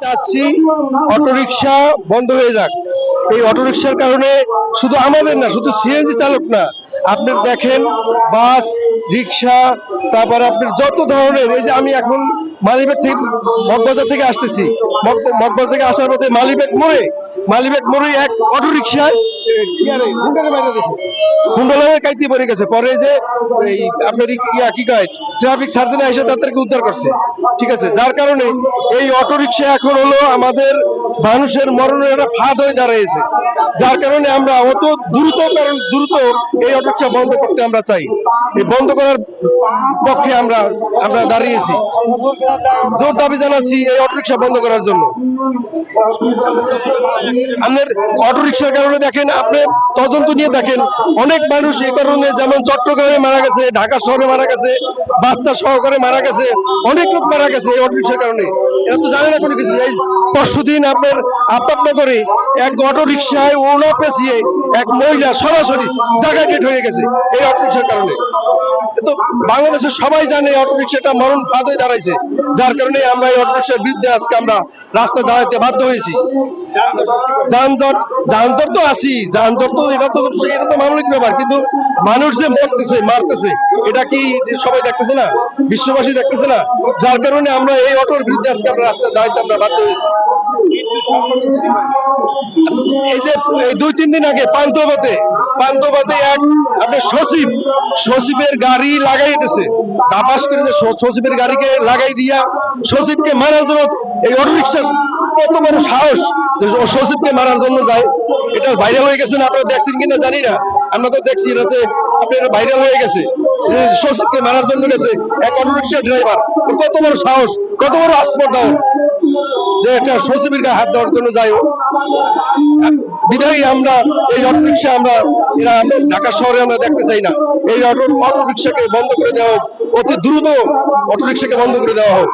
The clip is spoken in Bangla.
চাচ্ছি, অটোরিকশা বন্ধ হয়ে যাক। এই অটোরিকশার কারণে শুধু আমাদের না, শুধু সিএনজি চালক না, আপনি দেখেন, বাস রিক্সা তারপর আপনার যত ধরনের, এই যে আমি এখন মালিবেগ থেকে মগবাজার থেকে আসতেছি। মগ- মগবাজার থেকে আসার পথে মালিবেগ মোড়ে মালিবেগ মোড়ে এক অটোরিকশায় হুন্ডলামে কাইতে পড়ে গেছে। পরে যে এই আপনার ইয়া কি কয় ট্রাফিক সার্জনে এসে তাদেরকে উদ্ধার করছে। ঠিক আছে? যার কারণে এই অটো রিক্সা এখন হলো আমাদের মানুষের মরণের একটা ফাঁদ হয়ে দাঁড়িয়েছে। যার কারণে আমরা অত দ্রুত কারণ দ্রুত এই রিক্সা বন্ধ করতে আমরা চাই। এই বন্ধ করার পক্ষে আমরা আমরা দাঁড়িয়েছি। জোর দাবি জানাচ্ছি এই অটো রিক্সা বন্ধ করার জন্য। আপনার অটো রিক্সার কারণে দেখেন, আপনি তদন্ত নিয়ে দেখেন, অনেক মানুষ এই কারণে যেমন চট্টগ্রামে মারা গেছে, ঢাকা শহরে মারা গেছে, বাচ্চা সহকারে মারা গেছে, অনেক লোক মারা গেছে এই অটো রিক্সার কারণে। এরা তো জানে না কোনো কিছু। এই পরশু দিন আপনার আপাতনগরে এক অটো রিক্সায় ওনা পেঁচিয়ে এক মহিলা সরাসরি জায়গা ডেট হয়ে গেছে এই অটো রিক্সার কারণে তো বাংলাদেশের সবাই জানে অটো রিক্সাটা মরণ ফাঁদ হয়ে দাঁড়াইছে, যার কারণে আমরা এই অটো রিক্সার বিরুদ্ধে আজকে আমরা রাস্তায় দাঁড়াতে বাধ্য হয়েছি। যানজট যানজট তো আছি যানজট তো এটা তো এটা তো মানবিক ব্যাপার, কিন্তু মানুষ যে মরতেছে, মারতেছে, এটা কি সবাই দেখতেছে না? বিশ্ববাসী দেখতেছে না? যার কারণে আমরা এই অটোর বিরুদ্ধে আজকে আমরা রাস্তায় দাঁড়াইতে আমরা বাধ্য হয়েছি। এই যে, এই দুই, তিন দিন আগে পান্তবাতে পান্তবাতে এক আপনার সচিব, সচিবের গাড়ি লাগাই দিতেছে। দাপাস করে যে সচিবের গাড়িকে লাগাই দিয়া সচিবকে মারার জন্য এই অটো রিক্সা কত বড় সাহস যে সচিবকে মারার জন্য যায়। এটা ভাইরাল হয়ে গেছে না, আপনারা দেখছেন কিনা জানি না। আমরা তো দেখছি এটাতে আপনার ভাইরাল হয়ে গেছে। যে সচিবকে মারার জন্য গেছে এক অটো রিক্সা ড্রাইভার কত বড় সাহস, কত বড় আস্পর্ধা। যে একটা সচিবের গায়ে হাত দেওয়ার জন্য যাই বিধায়ী আমরা, এই অটো রিক্সা আমরা, এরা ঢাকা শহরে আমরা দেখতে চাই না। এই অটো অটো রিক্সাকে বন্ধ করে দেওয়া হোক, অতি দ্রুত অটো রিক্সাকে বন্ধ করে দেওয়া হোক।